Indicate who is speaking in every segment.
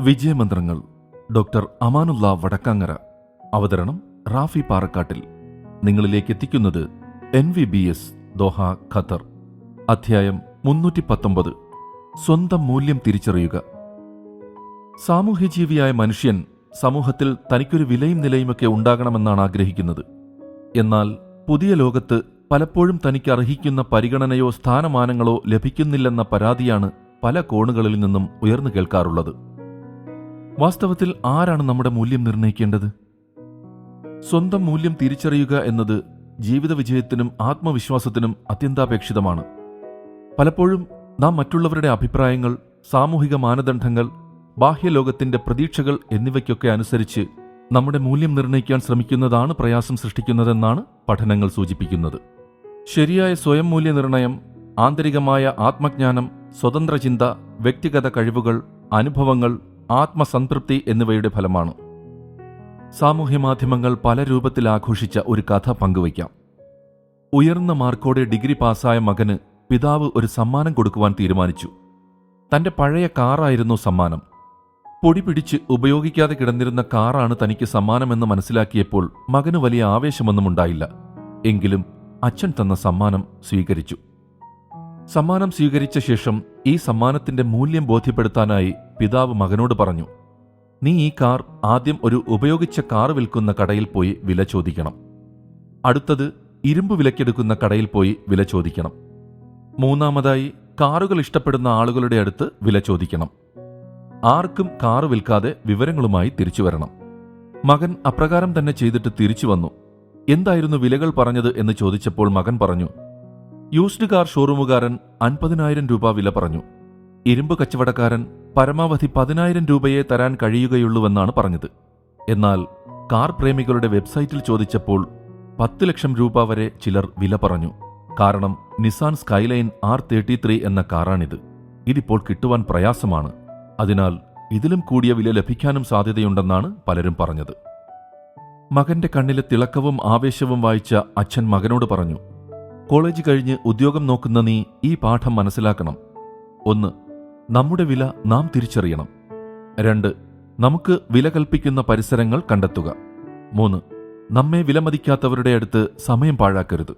Speaker 1: വിജയമന്ത്രങ്ങൾ doctor Amanullah Vadakkangara. അവതരണം റാഫി പാറക്കാട്ടിൽ. നിങ്ങളിലേക്ക് എത്തിക്കുന്നത് N V B S Doha Qatar. അധ്യായം മുന്നൂറ്റി പത്തൊമ്പത് സ്വന്തം മൂല്യം തിരിച്ചറിയുക. സാമൂഹ്യജീവിയായ മനുഷ്യൻ സമൂഹത്തിൽ തനിക്കൊരു വിലയും നിലയുമൊക്കെ ഉണ്ടാകണമെന്നാണ് ആഗ്രഹിക്കുന്നത്. എന്നാൽ പുതിയ ലോകത്ത് പലപ്പോഴും തനിക്ക് അർഹിക്കുന്ന പരിഗണനയോ സ്ഥാനമാനങ്ങളോ ലഭിക്കുന്നില്ലെന്ന പരാതിയാണ് പല കോണുകളിൽ നിന്നും ഉയർന്നു കേൾക്കാറുള്ളത്. വാസ്തവത്തിൽ ആരാണ് നമ്മുടെ മൂല്യം നിർണയിക്കേണ്ടത്? സ്വന്തം മൂല്യം തിരിച്ചറിയുക എന്നത് ജീവിത വിജയത്തിനും ആത്മവിശ്വാസത്തിനും അത്യന്താപേക്ഷിതമാണ്. പലപ്പോഴും നാം മറ്റുള്ളവരുടെ അഭിപ്രായങ്ങൾ സാമൂഹിക മാനദണ്ഡങ്ങൾ ബാഹ്യലോകത്തിന്റെ പ്രതീക്ഷകൾ എന്നിവയ്ക്കൊക്കെ അനുസരിച്ച് നമ്മുടെ മൂല്യം നിർണയിക്കാൻ ശ്രമിക്കുന്നതാണ് പ്രയാസം സൃഷ്ടിക്കുന്നതെന്നാണ് പഠനങ്ങൾ സൂചിപ്പിക്കുന്നത്. ശരിയായ സ്വയം മൂല്യനിർണയം ആന്തരികമായ ആത്മജ്ഞാനം സ്വതന്ത്ര ചിന്ത വ്യക്തിഗത കഴിവുകൾ അനുഭവങ്ങൾ ആത്മസംതൃപ്തി എന്നിവയുടെ ഫലമാണ്. സാമൂഹ്യ മാധ്യമങ്ങൾ പല രൂപത്തിൽ ആഘോഷിച്ച ഒരു കഥ പങ്കുവയ്ക്കാം. ഉയർന്ന മാർക്കോടെ ഡിഗ്രി പാസ്സായ മകന് പിതാവ് ഒരു സമ്മാനം കൊടുക്കുവാൻ തീരുമാനിച്ചു. തന്റെ പഴയ കാറായിരുന്നു സമ്മാനം. പൊടി പിടിച്ച് ഉപയോഗിക്കാതെ കിടന്നിരുന്ന കാറാണ് തനിക്ക് സമ്മാനമെന്ന് മനസ്സിലാക്കിയപ്പോൾ മകന് വലിയ ആവേശമൊന്നും ഉണ്ടായില്ല. എങ്കിലും അച്ഛൻ തന്ന സമ്മാനം സ്വീകരിച്ചു. സമ്മാനം സ്വീകരിച്ച ശേഷം ഈ സമ്മാനത്തിന്റെ മൂല്യം ബോധ്യപ്പെടുത്താനായി പിതാവ് മകനോട് പറഞ്ഞു നീ ഈ കാർ ആദ്യം ഒരു ഉപയോഗിച്ച കാർ വിൽക്കുന്ന കടയിൽ പോയി വില ചോദിക്കണം. അടുത്തത് ഇരുമ്പ് വിലക്കെടുക്കുന്ന കടയിൽ പോയി വില ചോദിക്കണം. മൂന്നാമതായി കാറുകൾ ഇഷ്ടപ്പെടുന്ന ആളുകളുടെ അടുത്ത് വില ചോദിക്കണം. ആർക്കും കാർ വിൽക്കാതെ വിവരങ്ങളുമായി തിരിച്ചു വരണം. മകൻ അപ്രകാരം തന്നെ ചെയ്തിട്ട് തിരിച്ചു വന്നു. എന്തായിരുന്നു വിലകൾ പറഞ്ഞത്? എന്ന് ചോദിച്ചപ്പോൾ മകൻ പറഞ്ഞു യൂസ്ഡ് കാർ ഷോറൂമുകാരൻ അൻപതിനായിരം രൂപ വില പറഞ്ഞു. ഇരുമ്പ് കച്ചവടക്കാരൻ പരമാവധി പതിനായിരം രൂപയെ തരാൻ കഴിയുകയുള്ളൂവെന്നാണ് പറഞ്ഞത്. എന്നാൽ കാർ പ്രേമികളുടെ വെബ്സൈറ്റിൽ ചോദിച്ചപ്പോൾ പത്ത് ലക്ഷം രൂപ വരെ ചിലർ വില പറഞ്ഞു. കാരണം Nissan Skyline R thirty three എന്ന കാറാണിത്. ഇതിപ്പോൾ കിട്ടുവാൻ പ്രയാസമാണ്. അതിനാൽ ഇതിലും കൂടിയ വില ലഭിക്കാനും സാധ്യതയുണ്ടെന്നാണ് പലരും പറഞ്ഞത്. മകന്റെ കണ്ണിലെ തിളക്കവും ആവേശവും വായിച്ച അച്ഛൻ മകനോട് പറഞ്ഞു കോളേജ് കഴിഞ്ഞ് ഉദ്യോഗം നോക്കുന്ന നീ ഈ പാഠം മനസ്സിലാക്കണം. ഒന്ന് നമ്മുടെ വില നാം തിരിച്ചറിയണം. രണ്ട് നമുക്ക് വില കൽപ്പിക്കുന്ന പരിസരങ്ങൾ കണ്ടെത്തുക. മൂന്ന് നമ്മെ വിലമതിക്കാത്തവരുടെ അടുത്ത് സമയം പാഴാക്കരുത്.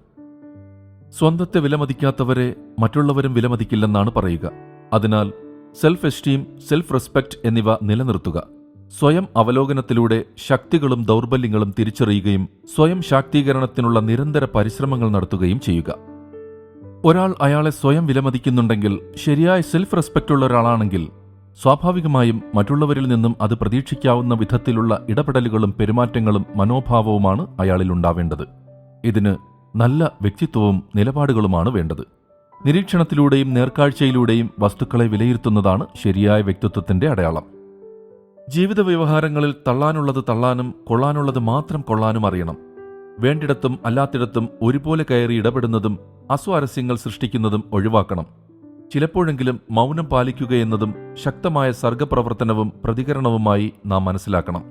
Speaker 1: സ്വന്തത്തെ വിലമതിക്കാത്തവരെ മറ്റുള്ളവരും വിലമതിക്കില്ലെന്നാണ് പറയുക. അതിനാൽ സെൽഫ് എസ്റ്റീം സെൽഫ് റെസ്പെക്ട് എന്നിവ നിലനിർത്തുക. സ്വയം അവലോകനത്തിലൂടെ ശക്തികളും ദൗർബല്യങ്ങളും തിരിച്ചറിയുകയും സ്വയം ശാക്തീകരണത്തിനുള്ള നിരന്തര പരിശ്രമങ്ങൾ നടത്തുകയും ചെയ്യുക. ഒരാൾ അയാളെ സ്വയം വിലമതിക്കുന്നുണ്ടെങ്കിൽ ശരിയായ സെൽഫ് റെസ്പെക്റ്റ് ഉള്ള ഒരാളാണെങ്കിൽ സ്വാഭാവികമായും മറ്റുള്ളവരിൽ നിന്നും അത് പ്രതീക്ഷിക്കാവുന്ന വിധത്തിലുള്ള ഇടപെടലുകളും പെരുമാറ്റങ്ങളും മനോഭാവവുമാണ് അയാളിൽ ഉണ്ടാവേണ്ടത്. ഇതിന് നല്ല വ്യക്തിത്വവും നിലപാടുകളുമാണ് വേണ്ടത്. നിരീക്ഷണത്തിലൂടെയും നേർക്കാഴ്ചയിലൂടെയും വസ്തുക്കളെ വിലയിരുത്തുന്നതാണ് ശരിയായ വ്യക്തിത്വത്തിന്റെ അടയാളം. ജീവിത വ്യവഹാരങ്ങളിൽ തള്ളാനുള്ളത് തള്ളാനും കൊള്ളാനുള്ളത് മാത്രം കൊള്ളാനും അറിയണം. വേണ്ടിടത്തും അല്ലാത്തിടത്തും ഒരുപോലെ കയറി ഇടപെടുന്നതും അസ്വാരസ്യങ്ങൾ സൃഷ്ടിക്കുന്നതും ഒഴിവാക്കണം. ചിലപ്പോഴെങ്കിലും മൗനം പാലിക്കുകയെന്നതും ശക്തമായ സർഗപ്രവർത്തനവും പ്രതികരണവുമായി നാം മനസ്സിലാക്കണം.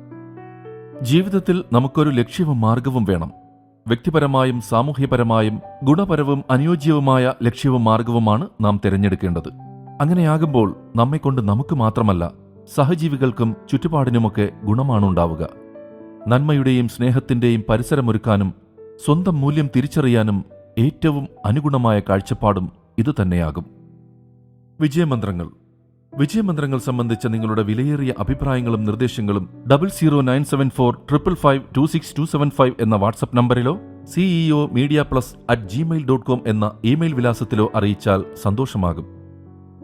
Speaker 1: ജീവിതത്തിൽ നമുക്കൊരു ലക്ഷ്യവും മാർഗവും വേണം. വ്യക്തിപരമായും സാമൂഹ്യപരമായും ഗുണപരവും അനുയോജ്യവുമായ ലക്ഷ്യവും മാർഗവുമാണ് നാം തിരഞ്ഞെടുക്കേണ്ടത്. അങ്ങനെയാകുമ്പോൾ നമ്മെക്കൊണ്ട് നമുക്ക് മാത്രമല്ല സഹജീവികൾക്കും ചുറ്റുപാടിനുമൊക്കെ ഗുണമാണുണ്ടാവുക. നന്മയുടെയും സ്നേഹത്തിന്റെയും പരിസരമൊരുക്കാനും സ്വന്തം മൂല്യം തിരിച്ചറിയാനും ഏറ്റവും അനുഗുണമായ കാഴ്ചപ്പാടും ഇതുതന്നെയാകും. വിജയമന്ത്രങ്ങൾ. വിജയമന്ത്രങ്ങൾ സംബന്ധിച്ച നിങ്ങളുടെ വിലയേറിയ അഭിപ്രായങ്ങളും നിർദ്ദേശങ്ങളും double zero nine seven four triple five two six two seven five എന്ന WhatsApp നമ്പറിലോ CEO media plus at Gmail dot com എന്ന ഇമെയിൽ വിലാസത്തിലോ അറിയിച്ചാൽ സന്തോഷമാകും.